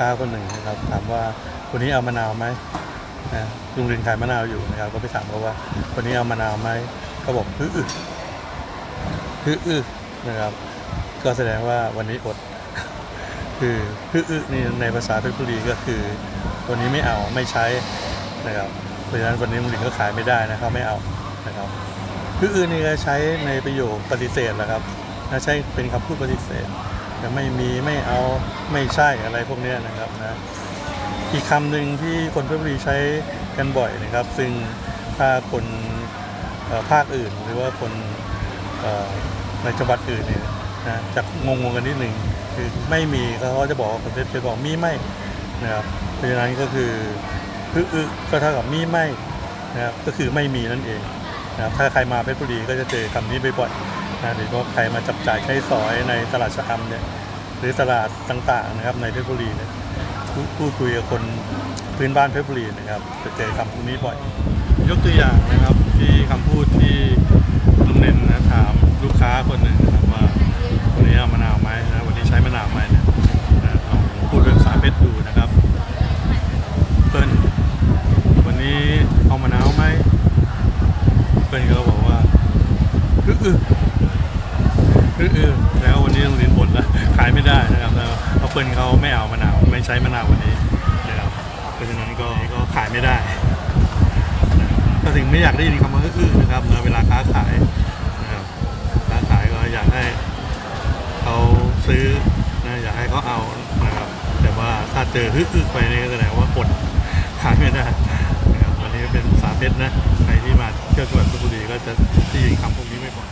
ค้าคนหนึ่งนะครับ ถามว่าคนนี้เอามะนาวไหมนะลุงรินขายมะนาวอยู่นะครับ ก็ไปถามเขาว่า คนนี้เอามะนาวไหมเขาบอกฮึอึฮึอึนะครับ ก็แสดงว่าวันนี้อด คือฮึอึนี่ในภาษาเพชรบุรีก็คือ วันนี้ไม่เอาไม่ใช้นะครับเพราะฉะนั้นวันนี้ลุงรินก็ขายไม่ได้นะเขาไม่เอานะครับฮึอึนี่ก็ใช้ในประโยคปฏิเสธแหละครับนะใช้เป็นคำพูดปฏิเสธ จะไม่มีไม่เอาไม่ใช่อะไรพวกนี้นะครับนะอีกคำหนึ่งที่คนเพชรบุรีใช้กันบ่อยนะครับ ซึ่งถ้าคนภาคอื่นหรือว่าคนในจังหวัดอื่นเนี่ยนะจะงงงกันนิดหนึ่งคือไม่มีเขาจะบอกว่าคนเพชรจะบอกมีไม่นะครับเพราะฉะนั้นก็คืออึอึก็เท่ากับมีไม่นะครับก็คือไม่มีนั่นเองนะครับถ้าใครมาเพชรบุรีก็จะเจอคำนี้บ่อยๆ นะโดยเฉพาใครมาจับจ่ายใช้สอยในตลาดชะอำเนี่ยหรือตลาดต่างๆนะครับในเพชรบุรีเนี่ยพูดคุยกับคนพื้นบ้านเพชรบุรีนะครับจะเจอคำพวกนี้บ่อย ยกตัวอย่างนะครับที่คำพูดที่ลุงเน้นนะถามลูกค้าคนหนึ่งนะครับว่าวันนี้เอามะนาวไหมนะวันนี้ใช้มะนาวไหมเนี่ยนะลองพูดเป็นภาษาเพชรดูนะครับเปิ้ลวันนี้เอามะนาวไหมเปิ้ลก็บอกว่าอึอึ คือแล้ววันนี้โรงเรียนบ่นแล้วขายไม่ได้นะครับแล้วเพราะเพื่อนเขาไม่เอามะนาวไม่ใช้มะนาววันนี้นะครับเพราะฉะนั้นก็ก็ขายไม่ได้ก็ถึงไม่อยากได้ยินคำว่าอื้อนะครับนะเวลาค้าขายนะครับค้าขายก็อยากให้เขาซื้อนะอยากให้เขาเอานะครับ แต่ว่าถ้าเจอฮึ่ไปนี่ก็แสดงว่าอดขายไม่ได้นะครับวันนี้เป็นสาเพชรนะใครที่มาเที่ยวจังหวัดเพชรบุรีก็จะได้ยินคำพวกนี้ไม่บ่อย